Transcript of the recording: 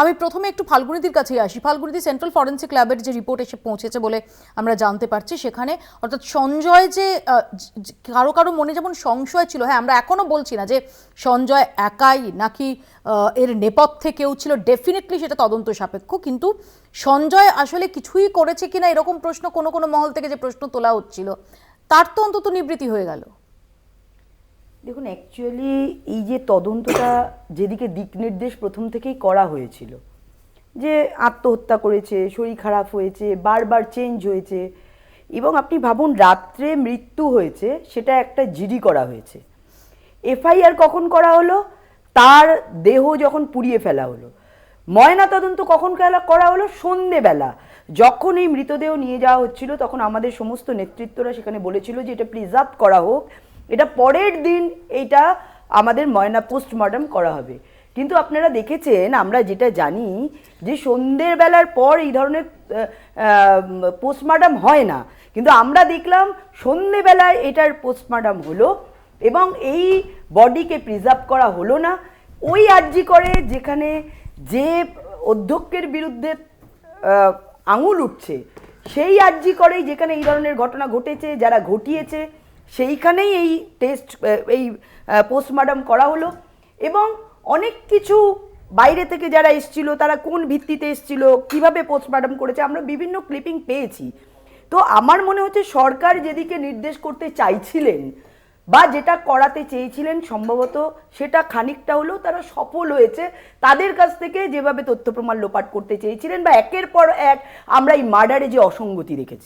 আমি প্রথমে একটু ফাল্গুনিদির কাছেই আসি। ফাল্গুনিদি সেন্ট্রাল ফরেন্সিক ল্যাবের যে রিপোর্ট এসে পৌঁছেছে বলে আমরা জানতে পারছি, সেখানে অর্থাৎ সঞ্জয় যে কারও কারও মনে যেমন সংশয় ছিল হ্যাঁ আমরা এখনও বলছি না যে সঞ্জয় একাই নাকি এর নেপথ্যে কেউ ছিল ডেফিনেটলি সেটা তদন্ত সাপেক্ষ, কিন্তু সঞ্জয় আসলে কিছুই করেছে কিনা এরকম প্রশ্ন কোনো কোনো মহল থেকে যে প্রশ্ন তোলা হচ্ছিল, তার তো অন্তত নিবৃত্তি হয়ে গেল। দেখুন অ্যাকচুয়ালি এই যে তদন্তটা যেদিকে দিক নির্দেশ প্রথম থেকেই করা হয়েছিল, যে আত্মহত্যা করেছে, শরীর খারাপ হয়েছে, বারবার চেঞ্জ হয়েছে, এবং আপনি ভাবুন রাত্রে মৃত্যু হয়েছে, সেটা একটা জিডি করা হয়েছে। এফআইআর কখন করা হলো? তার দেহ যখন পুড়িয়ে ফেলা হলো। ময়না তদন্ত কখন করা- হলো? সন্ধেবেলা। যখন এই মৃতদেহ নিয়ে যাওয়া হচ্ছিল, তখন আমাদের সমস্ত নেতৃত্বরা সেখানে বলেছিল যে এটা প্রিজার্ভ করা হোক। এটা পরের দিন এটা আমাদের ময়না পোস্টমর্টম করা হবে। কিন্তু আপনারা দেখেছেন, আমরা যেটা জানি যে সন্ধ্যের বেলার পর এই ধরনের পোস্টমর্টম হয় না। কিন্তু আমরা দেখলাম সন্ধেবেলায় এটার পোস্টমর্টম হলো এবং এই বডিকে প্রিজার্ভ করা হলো না। ওই আর্জি করে যেখানে যে অধ্যক্ষের বিরুদ্ধে আঙুল উঠছে, সেই আর্জি করেই যেখানে এই ধরনের ঘটনা ঘটেছে, যারা ঘটিয়েছে সেইখানেই এই টেস্ট এই পোস্টমর্টম করা হলো এবং অনেক কিছু বাইরে থেকে যারা এসছিল, তারা কোন ভিত্তিতে এসছিল, কীভাবে পোস্টমর্টম করেছে, আমরা বিভিন্ন ক্লিপিং পেয়েছি। তো আমার মনে হচ্ছে সরকার যেদিকে নির্দেশ করতে চাইছিলেন বা যেটা করাতে চেয়েছিলেন সম্ভবত সেটা খানিকটা হলেও তারা সফল হয়েছে। তাদের কাছ থেকে যেভাবে তথ্য প্রমাণ লোপাট করতে চেয়েছিলেন বা একের পর এক আমরা এই মার্ডারে যে অসঙ্গতি দেখেছি।